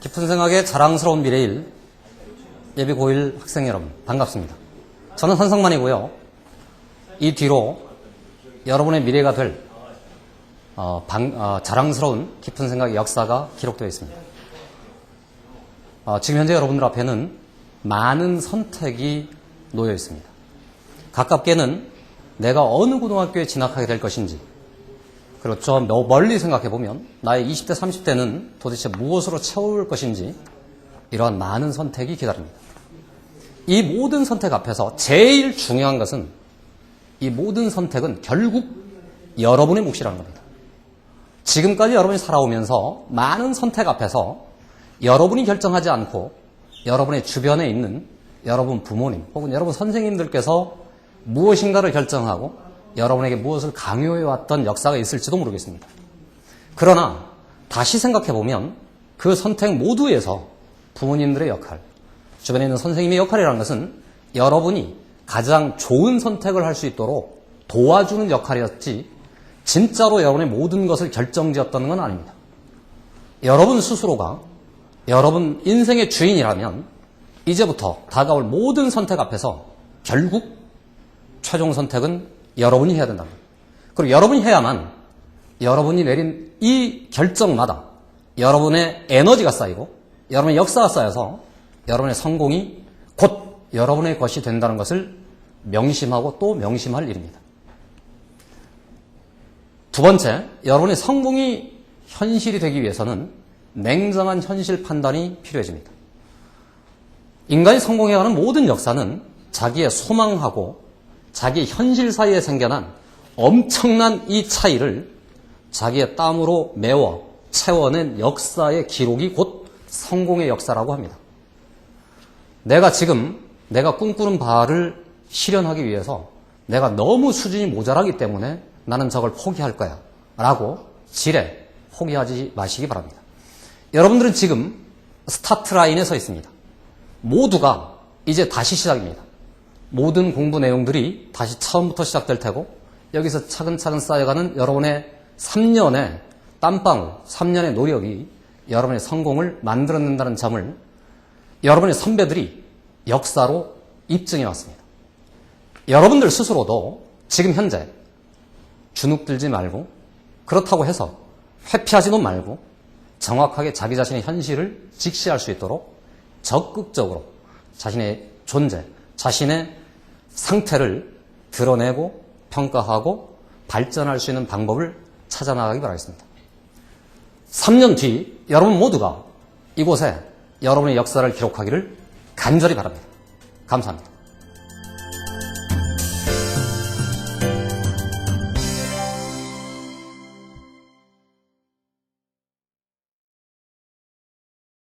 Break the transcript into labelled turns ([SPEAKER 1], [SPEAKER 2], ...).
[SPEAKER 1] 깊은 생각의 자랑스러운 미래일 예비 고1 학생 여러분 반갑습니다. 저는 한성만이고요. 이 뒤로 여러분의 미래가 될 어, 방- 어, 자랑스러운 깊은 생각의 역사가 기록되어 있습니다. 어, 지금 현재 여러분들 앞에는 많은 선택이 놓여 있습니다. 가깝게는 내가 어느 고등학교에 진학하게 될 것인지, 저 멀리 생각해 보면 나의 20대, 30대는 도대체 무엇으로 채울 것인지 이러한 많은 선택이 기다립니다. 이 모든 선택 앞에서 제일 중요한 것은 이 모든 선택은 결국 여러분의 몫이라는 겁니다. 지금까지 여러분이 살아오면서 많은 선택 앞에서 여러분이 결정하지 않고 여러분의 주변에 있는 여러분 부모님 혹은 여러분 선생님들께서 무엇인가를 결정하고 여러분에게 무엇을 강요해 왔던 역사가 있을지도 모르겠습니다. 그러나 다시 생각해 보면 그 선택 모두에서 부모님들의 역할, 주변에 있는 선생님의 역할이라는 것은 여러분이 가장 좋은 선택을 할 수 있도록 도와주는 역할이었지 진짜로 여러분의 모든 것을 결정지었다는 건 아닙니다. 여러분 스스로가 여러분 인생의 주인이라면 이제부터 다가올 모든 선택 앞에서 결국 최종 선택은 여러분이 해야 된다. 그리고 여러분이 해야만 여러분이 내린 이 결정마다 여러분의 에너지가 쌓이고 여러분의 역사가 쌓여서 여러분의 성공이 곧 여러분의 것이 된다는 것을 명심하고 또 명심할 일입니다. 두 번째, 여러분의 성공이 현실이 되기 위해서는 냉정한 현실 판단이 필요해집니다. 인간이 성공해가는 모든 역사는 자기의 소망하고 자기 현실 사이에 생겨난 엄청난 이 차이를 자기의 땀으로 메워 채워낸 역사의 기록이 곧 성공의 역사라고 합니다. 내가 지금 내가 꿈꾸는 바를 실현하기 위해서 내가 너무 수준이 모자라기 때문에 나는 저걸 포기할 거야. 라고 지레 포기하지 마시기 바랍니다. 여러분들은 지금 스타트 라인에 서 있습니다. 모두가 이제 다시 시작입니다. 모든 공부 내용들이 다시 처음부터 시작될 테고 여기서 차근차근 쌓여가는 여러분의 3년의 땀방울, 3년의 노력이 여러분의 성공을 만들어낸다는 점을 여러분의 선배들이 역사로 입증해 왔습니다. 여러분들 스스로도 지금 현재 주눅 들지 말고 그렇다고 해서 회피하지도 말고 정확하게 자기 자신의 현실을 직시할 수 있도록 적극적으로 자신의 존재, 자신의 상태를 드러내고 평가하고 발전할 수 있는 방법을 찾아 나가기 바라겠습니다. 3년 뒤 여러분 모두가 이곳에 여러분의 역사를 기록하기를 간절히 바랍니다. 감사합니다.